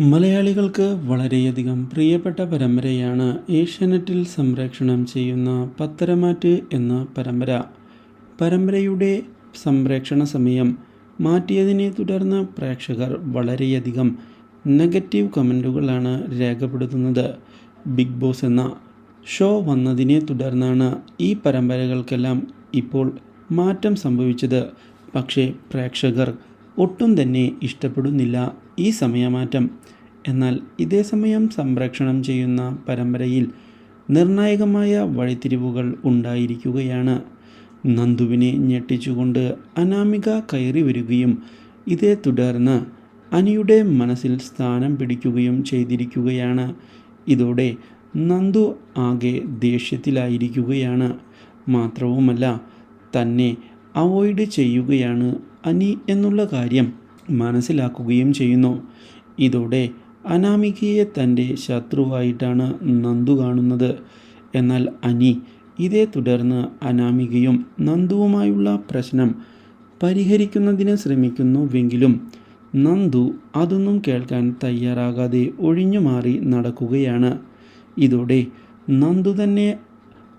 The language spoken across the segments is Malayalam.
മലയാളികൾക്ക് വളരെയധികം പ്രിയപ്പെട്ട പരമ്പരയാണ് ഏഷ്യാനെറ്റിൽ സംരക്ഷണം ചെയ്യുന്ന പത്തരമാറ്റ് എന്ന പരമ്പര. പരമ്പരയുടെ സംപ്രേക്ഷണ സമയം മാറ്റിയതിനെ തുടർന്ന് പ്രേക്ഷകർ വളരെയധികം നെഗറ്റീവ് കമന്റുകളാണ് രേഖപ്പെടുത്തുന്നത്. ബിഗ് ബോസ് എന്ന ഷോ വന്നതിനെ തുടർന്നാണ് ഈ പരമ്പരകൾക്കെല്ലാം ഇപ്പോൾ മാറ്റം സംഭവിച്ചത്. പക്ഷേ പ്രേക്ഷകർ ഒട്ടും തന്നെ ഇഷ്ടപ്പെടുന്നില്ല. ഈ സമയമാറ്റം. എന്നാൽ ഇതേ സമയം സംരക്ഷണം ചെയ്യുന്ന പരമ്പരയിൽ നിർണായകമായ വഴിത്തിരിവുകൾ ഉണ്ടായിരിക്കുകയാണ്. നന്ദുവിനെ ഞെട്ടിച്ചുകൊണ്ട് അനാമിക കയറി വരികയും ഇതേ തുടർന്ന് അനിയുടെ മനസ്സിൽ സ്ഥാനം പിടിക്കുകയും ചെയ്തിരിക്കുകയാണ്. ഇതോടെ നന്ദു ആകെ ദേഷ്യത്തിലായിരിക്കുകയാണ്. മാത്രവുമല്ല തന്നെ അവോയ്ഡ് ചെയ്യുകയാണ് അനി എന്നുള്ള കാര്യം. മനസ്സിലാക്കുകയും ചെയ്യുന്നു. ഇതോടെ അനാമികയെ തന്റെ ശത്രുവായിട്ടാണ് നന്ദു കാണുന്നത്. എന്നാൽ അനി ഇതേ തുടർന്ന് അനാമികയും നന്ദുവുമായുള്ള പ്രശ്നം പരിഹരിക്കുന്നതിന് ശ്രമിക്കുന്നുവെങ്കിലും നന്ദു അതൊന്നും കേൾക്കാൻ തയ്യാറാകാതെ ഒഴിഞ്ഞു മാറി നടക്കുകയാണ്. ഇതോടെ നന്ദു തന്നെ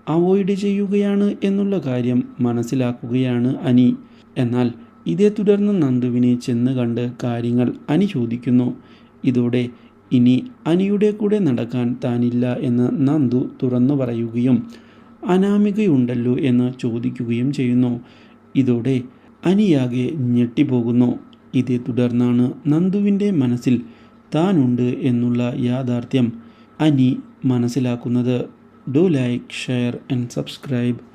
അവോയ്ഡ് ചെയ്യുകയാണ് എന്നുള്ള കാര്യം മനസ്സിലാക്കുകയാണ് അനി. എന്നാൽ ഇതേ തുടർന്ന് നന്ദുവിനെ ചെന്ന് കണ്ട് കാര്യങ്ങൾ അനി ചോദിക്കുന്നു. ഇതോടെ ഇനി അനിയുടെ കൂടെ നടക്കാൻ താനില്ല എന്ന് നന്ദു തുറന്നു പറയുകയും അനാമികയുണ്ടല്ലോ എന്ന് ചോദിക്കുകയും ചെയ്യുന്നു. ഇതോടെ അനിയാകെ ഞെട്ടിപ്പോകുന്നു. ഇതേ തുടർന്നാണ് നന്ദുവിന്റെ മനസ്സിൽ താനുണ്ട് എന്നുള്ള യാഥാർത്ഥ്യം അനി മനസ്സിലാക്കുന്നത്. Do like share and subscribe.